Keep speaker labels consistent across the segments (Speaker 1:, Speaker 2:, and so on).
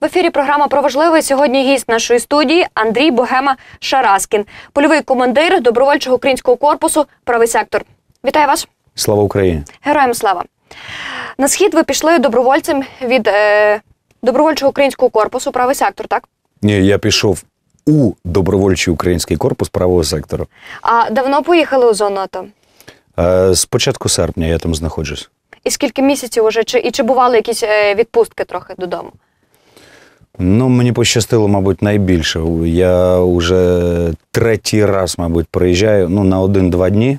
Speaker 1: В ефірі програма про важливе. Сьогодні гість нашої студії Андрій Богема Шараскін, польовий командир добровольчого українського корпусу Правий сектор. Вітаю вас,
Speaker 2: Слава Україні!
Speaker 1: героям слава! На схід ви пішли добровольцем від е, добровольчого українського корпусу Правий сектор, так?
Speaker 2: Ні, я пішов у добровольчий український корпус правого сектору.
Speaker 1: А давно поїхали у зону АТО?
Speaker 2: Е, З початку серпня я там знаходжусь.
Speaker 1: І скільки місяців уже? Чи, і чи бували якісь е, відпустки трохи додому?
Speaker 2: Ну, мені пощастило, мабуть, найбільше. Я вже третій раз, мабуть, приїжджаю ну, на один-два дні.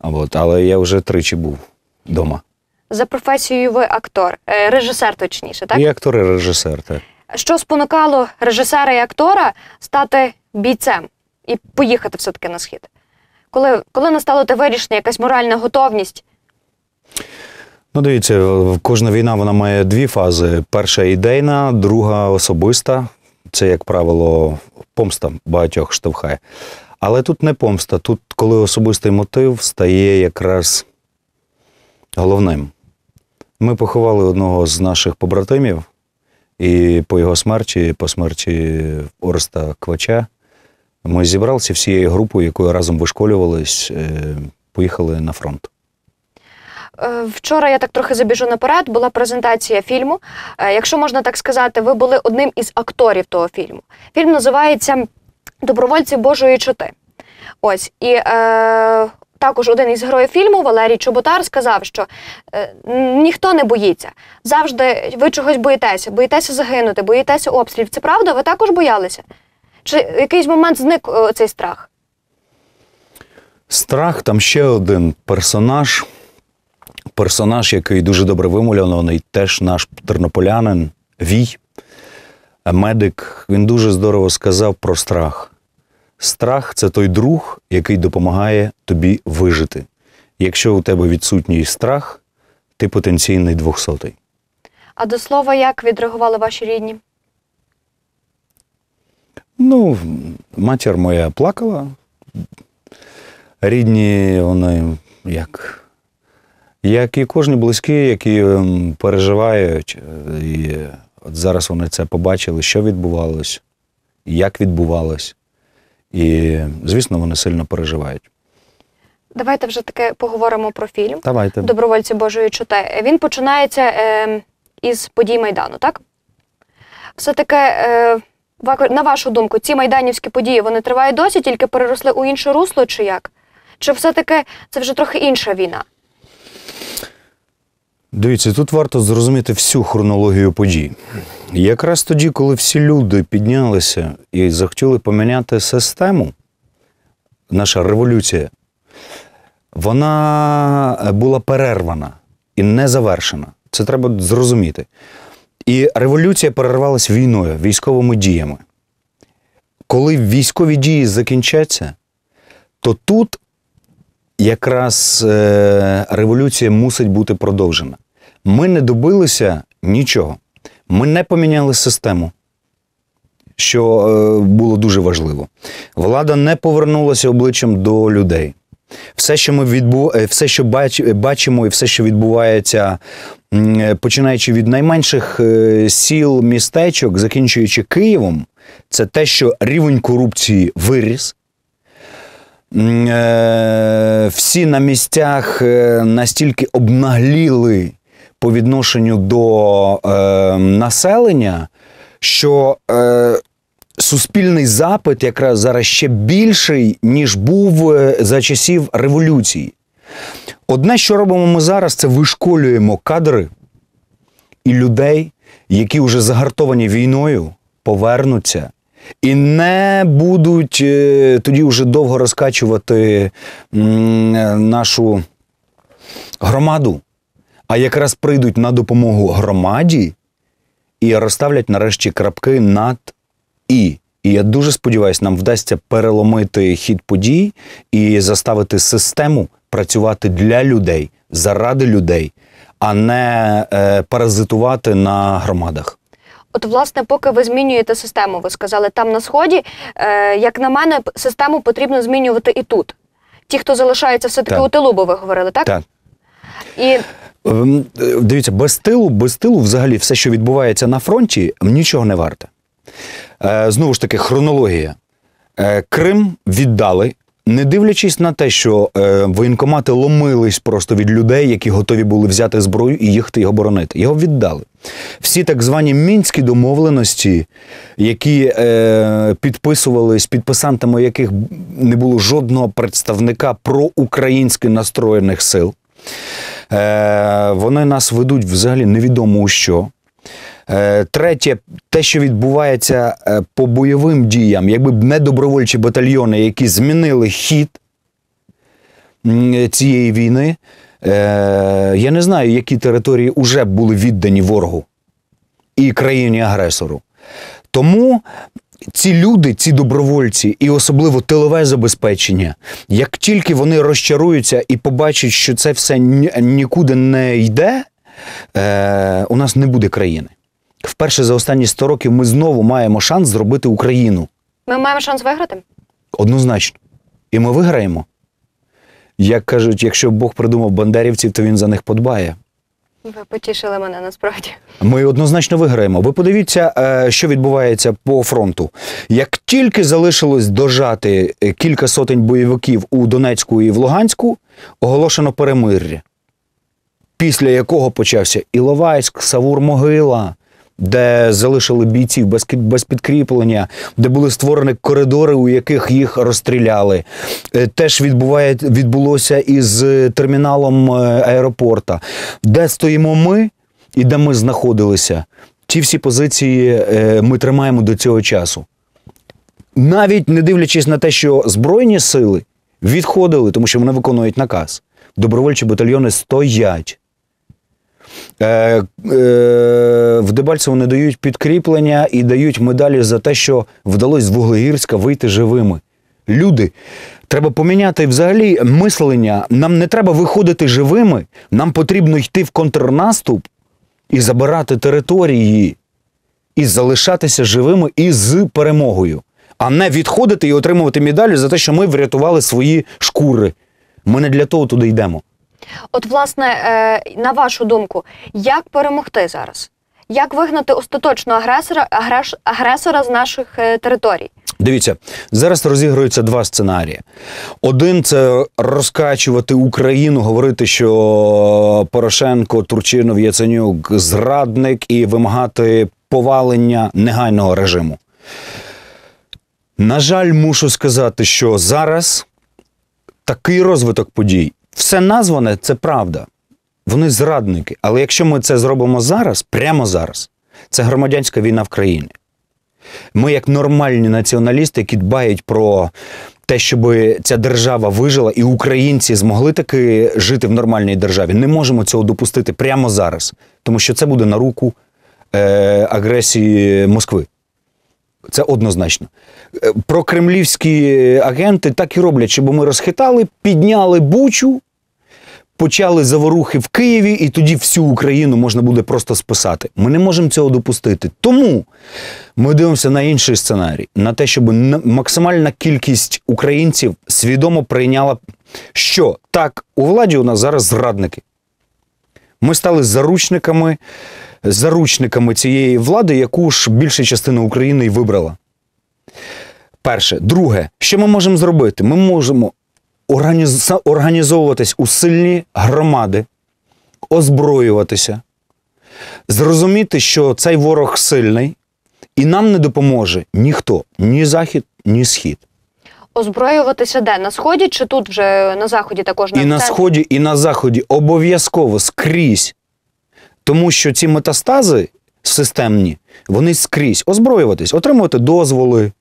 Speaker 2: От, але я вже тричі був вдома.
Speaker 1: За професією ви актор, е, режисер точніше, так?
Speaker 2: І актор, і режисер. Так.
Speaker 1: Що спонукало режисера і актора стати бійцем і поїхати все-таки на схід? Коли, коли настало те вирішення, якась моральна готовність?
Speaker 2: Ну, дивіться, кожна війна вона має дві фази: перша ідейна, друга особиста. Це, як правило, помста багатьох штовхає. Але тут не помста, тут, коли особистий мотив стає якраз головним. Ми поховали одного з наших побратимів, і по його смерті, по смерті Ореста Квача, ми зібралися всією групою, якою разом вишколювались, е, поїхали на фронт.
Speaker 1: Е, Вчора я так трохи забіжу наперед, була презентація фільму. Е, Якщо можна так сказати, ви були одним із акторів того фільму. Фільм називається Добровольці Божої чоти. Ось і е, також один із героїв фільму Валерій Чоботар сказав, що е, ніхто не боїться. Завжди ви чогось боїтеся, боїтеся загинути, боїтеся обстрілів. Це правда? Ви також боялися? Чи в якийсь момент зник е, цей страх?
Speaker 2: Страх там ще один персонаж. Персонаж, який дуже добре вимальований, теж наш тернополянин, Вій, медик. Він дуже здорово сказав про страх. Страх це той друг, який допомагає тобі вижити. Якщо у тебе відсутній страх, ти потенційний двохсотий.
Speaker 1: А до слова, як відреагували ваші рідні?
Speaker 2: Ну, матір моя плакала. Рідні, вони як, як і кожні близькі, які ем, переживають. е, І от зараз вони це побачили, що відбувалось, як відбувалось. І, звісно, вони сильно переживають.
Speaker 1: Давайте вже таки поговоримо про фільм
Speaker 2: Давайте.
Speaker 1: Добровольці Божої чоти. Він починається е, із подій Майдану, так? Все-таки, е, на вашу думку, ці майданівські події вони тривають досі, тільки переросли у інше русло, чи як? Чи все-таки це вже трохи інша війна?
Speaker 2: Дивіться, тут варто зрозуміти всю хронологію подій. Якраз тоді, коли всі люди піднялися і захотіли поміняти систему, наша революція, вона була перервана і не завершена. Це треба зрозуміти. І революція перервалася війною, військовими діями. Коли військові дії закінчаться, то тут якраз е, революція мусить бути продовжена. Ми не добилися нічого. Ми не поміняли систему, що е, було дуже важливо. Влада не повернулася обличчям до людей. Все, що ми відбу... е, все, що бач... бачимо, і все, що відбувається, е, починаючи від найменших е, сіл, містечок, закінчуючи Києвом, це те, що рівень корупції виріс. Всі на місцях настільки обнагліли по відношенню до е, населення, що е, суспільний запит якраз зараз ще більший, ніж був е, за часів революції. Одне, що робимо ми зараз, це вишколюємо кадри і людей, які вже загартовані війною, повернуться і не будуть е, тоді вже довго розкачувати е, нашу громаду, а якраз прийдуть на допомогу громаді і розставлять нарешті крапки над і. І я дуже сподіваюся, нам вдасться переломити хід подій і заставити систему працювати для людей, заради людей, а не е, паразитувати на громадах.
Speaker 1: От, власне, поки ви змінюєте систему, ви сказали, там на сході, е, як на мене, систему потрібно змінювати і тут. Ті, хто залишається все-таки
Speaker 2: Так.
Speaker 1: у тилу, бо ви говорили, так?
Speaker 2: Так.
Speaker 1: І
Speaker 2: Дивіться, без тилу, без тилу взагалі все, що відбувається на фронті, нічого не варте. Е, Знову ж таки, хронологія. Е, Крим віддали, не дивлячись на те, що е, воєнкомати ломились просто від людей, які готові були взяти зброю і їхати його боронити. Його віддали. Всі так звані мінські домовленості, які е, підписувались, підписантами яких не було жодного представника проукраїнськи настроєних сил. Е, вони нас ведуть взагалі невідомо у що. Е, Третє, те, що відбувається е, по бойовим діям, якби б не добровольчі батальйони, які змінили хід цієї війни, е, я не знаю, які території вже були віддані ворогу і країні-агресору. Тому ці люди, ці добровольці, і особливо тилове забезпечення, як тільки вони розчаруються і побачать, що це все нікуди не йде, е, у нас не буде країни. Вперше за останні 100 років ми знову маємо шанс зробити Україну.
Speaker 1: Ми маємо шанс виграти?
Speaker 2: Однозначно. І ми виграємо. Як кажуть, якщо Бог придумав бандерівців, то він за них подбає.
Speaker 1: Ви потішили мене насправді.
Speaker 2: Ми однозначно виграємо. Ви подивіться, е, що відбувається по фронту. Як тільки залишилось дожати е, кілька сотень бойовиків у Донецьку і в Луганську, оголошено перемир'я, після якого почався Іловайськ, Савур-Могила, де залишили бійців без, без підкріплення, де були створені коридори, у яких їх розстріляли. Е, Теж відбуває, відбулося із е, терміналом е, аеропорта, де стоїмо ми і де ми знаходилися. Ті всі позиції ми тримаємо до цього часу. Навіть не дивлячись на те, що Збройні сили відходили, тому що вони виконують наказ. Добровольчі батальйони стоять. Е, е, в Дебальцево не дають підкріплення і дають медалі за те, що вдалося з Вуглегірська вийти живими. Люди, треба поміняти взагалі мислення. Нам не треба виходити живими, нам потрібно йти в контрнаступ і забирати території, і залишатися живими і з перемогою, а не відходити і отримувати медалі за те, що ми врятували свої шкури. Ми не для того туди йдемо.
Speaker 1: От, власне, е, на вашу думку, як перемогти зараз? Як вигнати остаточно агресора, агресора з наших е, територій?
Speaker 2: Дивіться, зараз розігруються два сценарії. Один це розкачувати Україну, говорити, що Порошенко, Турчинов, Яценюк зрадник і вимагати повалення негайного режиму. На жаль, мушу сказати, що зараз такий розвиток подій, все назване це правда. Вони зрадники. Але якщо ми це зробимо зараз, прямо зараз, це громадянська війна в країні. Ми, як нормальні націоналісти, які дбають про те, щоб ця держава вижила, і українці змогли таки жити в нормальній державі, не можемо цього допустити прямо зараз, тому що це буде на руку е, агресії Москви. Це однозначно. Е, Прокремлівські агенти так і роблять, щоб ми розхитали, підняли бучу, почали заворухи в Києві, і тоді всю Україну можна буде просто списати. Ми не можемо цього допустити. Тому ми дивимося на інший сценарій, на те, щоб максимальна кількість українців свідомо прийняла, що так, у владі у нас зараз зрадники. Ми стали заручниками, заручниками цієї влади, яку ж більша частина України і вибрала. Перше. Друге, що ми можемо зробити? Ми можемо організ... організовуватись у сильні громади, озброюватися, зрозуміти, що цей ворог сильний, і нам не допоможе ніхто, ні Захід, ні Схід.
Speaker 1: Озброюватися де? На сході чи тут вже на заході також
Speaker 2: І на сході, і на заході обов'язково скрізь. Тому що ці метастази системні, вони скрізь озброюватись, отримувати дозволи,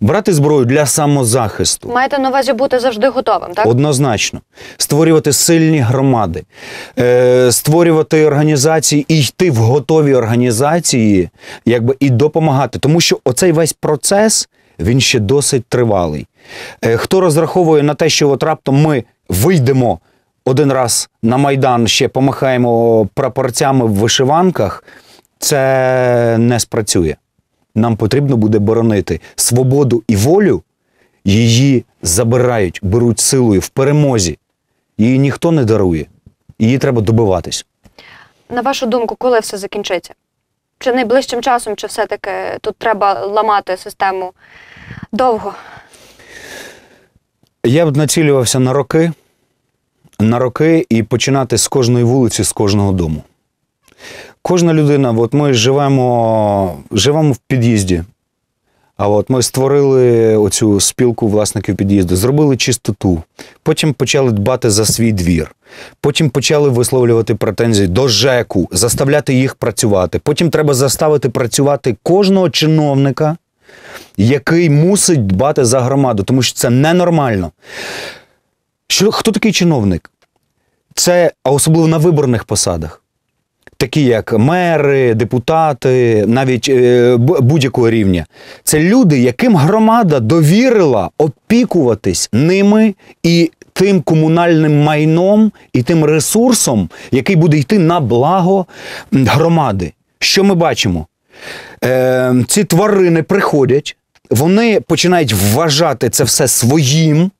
Speaker 2: брати зброю для самозахисту.
Speaker 1: Маєте на увазі бути завжди готовим, так?
Speaker 2: Однозначно. Створювати сильні громади, е, створювати організації і йти в готові організації, якби і допомагати. Тому що оцей весь процес він ще досить тривалий. Е, хто розраховує на те, що от раптом ми вийдемо один раз на Майдан, ще помахаємо прапорцями в вишиванках, це не спрацює. Нам потрібно буде боронити свободу і волю, її забирають, беруть силою в перемозі. Її ніхто не дарує. Її треба добиватись.
Speaker 1: На вашу думку, коли все закінчиться? Чи найближчим часом, чи все-таки тут треба ламати систему довго?
Speaker 2: Я б націлювався на роки, на роки і починати з кожної вулиці, з кожного дому. Кожна людина, от ми живемо, живемо в під'їзді. А от ми створили оцю спілку власників під'їзду, зробили чистоту. Потім почали дбати за свій двір. Потім почали висловлювати претензії до ЖЕКу, заставляти їх працювати. Потім треба заставити працювати кожного чиновника, який мусить дбати за громаду, тому що це ненормально. Що, хто такий чиновник? Це а особливо на виборних посадах. Такі як мери, депутати, навіть е, будь-якого рівня. Це люди, яким громада довірила опікуватись ними і тим комунальним майном, і тим ресурсом, який буде йти на благо громади. Що ми бачимо? Е, ці тварини приходять, вони починають вважати це все своїм.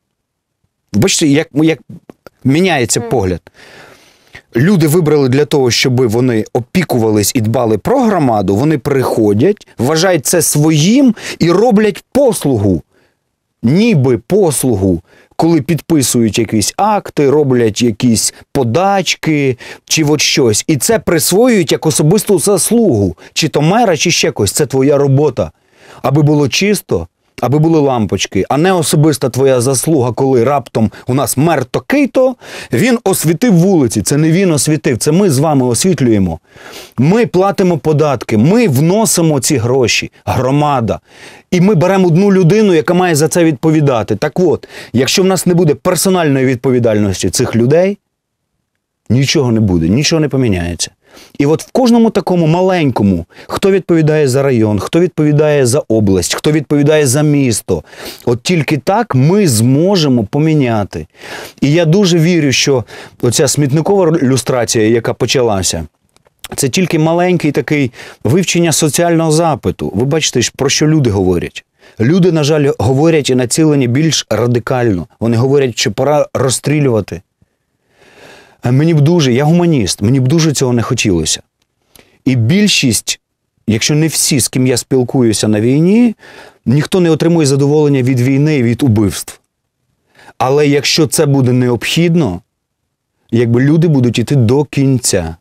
Speaker 2: Бачите, як, як міняється погляд. Люди вибрали для того, щоб вони опікувались і дбали про громаду. Вони приходять, вважають це своїм і роблять послугу. Ніби послугу, коли підписують якісь акти, роблять якісь подачки чи от щось. І це присвоюють як особисту заслугу, чи то мера, чи ще когось. Це твоя робота. Аби було чисто, аби були лампочки, а не особиста твоя заслуга, коли раптом у нас мер такий-то, він освітив вулиці. Це не він освітив, це ми з вами освітлюємо. Ми платимо податки, ми вносимо ці гроші, громада. І ми беремо одну людину, яка має за це відповідати. Так от, якщо в нас не буде персональної відповідальності цих людей, нічого не буде, нічого не поміняється. І от в кожному такому маленькому, хто відповідає за район, хто відповідає за область, хто відповідає за місто, от тільки так ми зможемо поміняти. І я дуже вірю, що оця смітникова люстрація, яка почалася, це тільки маленький такий вивчення соціального запиту. Ви бачите, про що люди говорять. Люди, на жаль, говорять і націлені більш радикально. Вони говорять, що пора розстрілювати. А Мені б дуже, я гуманіст, мені б дуже цього не хотілося. І більшість, якщо не всі, з ким я спілкуюся на війні, ніхто не отримує задоволення від війни і від убивств. Але якщо це буде необхідно, якби люди будуть йти до кінця,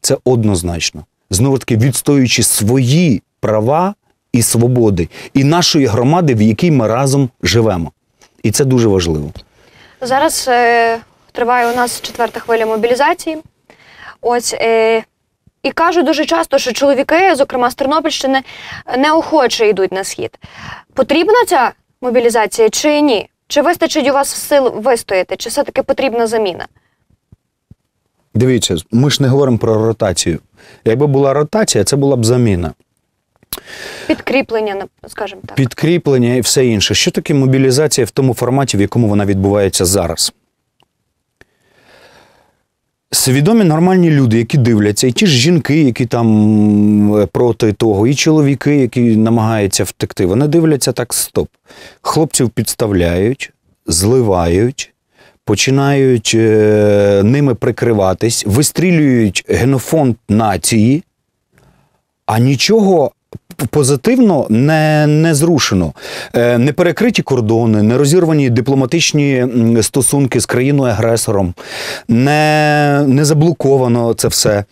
Speaker 2: це однозначно. Знову таки, відстоюючи свої права і свободи, і нашої громади, в якій ми разом живемо. І це дуже важливо.
Speaker 1: Зараз е, триває у нас четверта хвиля мобілізації. Ось е, і кажуть дуже часто, що чоловіки, зокрема з Тернопільщини, неохоче йдуть на схід. Потрібна ця мобілізація чи ні? Чи вистачить у вас сил вистояти, чи все-таки потрібна заміна?
Speaker 2: Дивіться, ми ж не говоримо про ротацію. Якби була ротація, це була б заміна.
Speaker 1: Підкріплення, скажімо так.
Speaker 2: Підкріплення і все інше. Що таке мобілізація в тому форматі, в якому вона відбувається зараз? Свідомі нормальні люди, які дивляться, і ті ж жінки, які там е, проти того, і чоловіки, які намагаються втекти, вони дивляться так: стоп. Хлопців підставляють, зливають, починають е, ними прикриватись, вистрілюють генофонд нації, а нічого позитивно не, не зрушено. Е, Не перекриті кордони, не розірвані дипломатичні стосунки з країною-агресором, не, не заблоковано це все.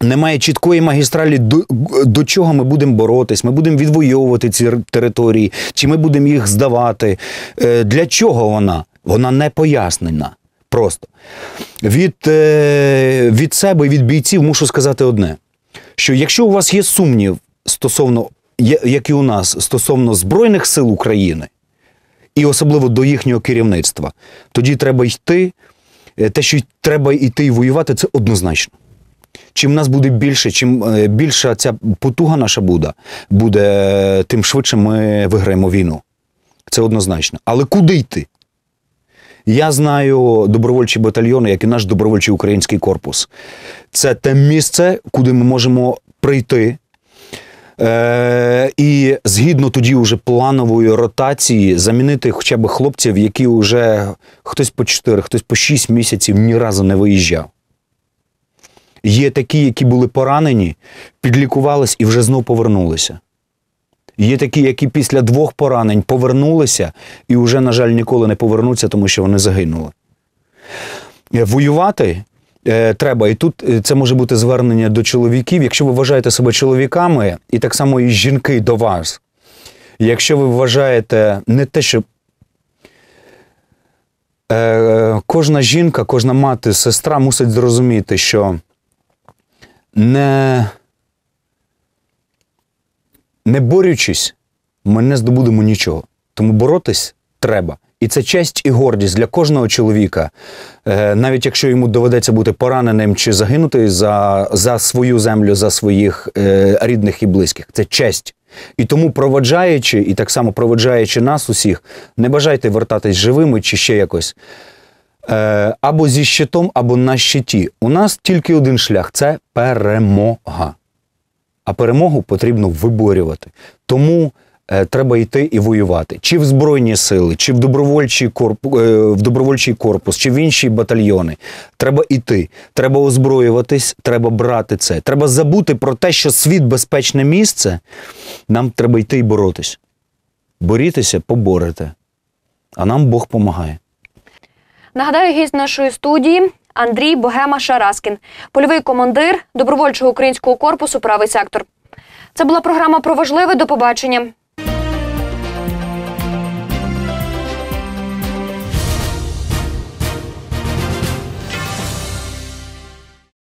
Speaker 2: Немає чіткої магістралі, до, до чого ми будемо боротись, ми будемо відвоювати ці території, чи ми будемо їх здавати. Е, Для чого вона? Вона не пояснена. Просто від, е, від себе від бійців мушу сказати одне: що якщо у вас є сумнів стосовно, як і у нас, стосовно Збройних сил України, і особливо до їхнього керівництва, тоді треба йти. Е, Те, що треба йти і воювати, це однозначно. Чим нас буде більше, чим е, більша ця потуга наша буде, буде, е, тим швидше ми виграємо війну. Це однозначно. Але куди йти? Я знаю добровольчі батальйони, як і наш добровольчий український корпус. Це те місце, куди ми можемо прийти. Е, і згідно тоді вже планової ротації замінити хоча б хлопців, які вже хтось по 4, хтось по 6 місяців ні разу не виїжджав. Є такі, які були поранені, підлікувались і вже знов повернулися. Є такі, які після двох поранень повернулися і вже, на жаль, ніколи не повернуться, тому що вони загинули. Е, Воювати треба, і тут е, це може бути звернення до чоловіків. Якщо ви вважаєте себе чоловіками, і так само і жінки до вас. Якщо ви вважаєте не те, що е, кожна жінка, кожна мати, сестра мусить зрозуміти, що не, не борючись, ми не здобудемо нічого. Тому боротись треба. І це честь і гордість для кожного чоловіка, Е, навіть якщо йому доведеться бути пораненим чи загинути за, за свою землю, за своїх е, рідних і близьких. Це честь. І тому, проводжаючи, і так само проводжаючи нас усіх, не бажайте вертатись живими чи ще якось. Е, або зі щитом, або на щиті. У нас тільки один шлях це перемога. А перемогу потрібно виборювати. Тому треба йти і воювати. Чи в Збройні сили, чи в добровольчий, корпус, е, в добровольчий корпус, чи в інші батальйони. Треба йти. Треба озброюватись, треба брати це. Треба забути про те, що світ безпечне місце. Нам треба йти і боротись. Борітеся, поборете. А нам Бог помагає.
Speaker 1: Нагадаю, гість нашої студії Андрій Богема Шараскін, польовий командир добровольчого українського корпусу Правий сектор. Це була програма про важливе. До побачення.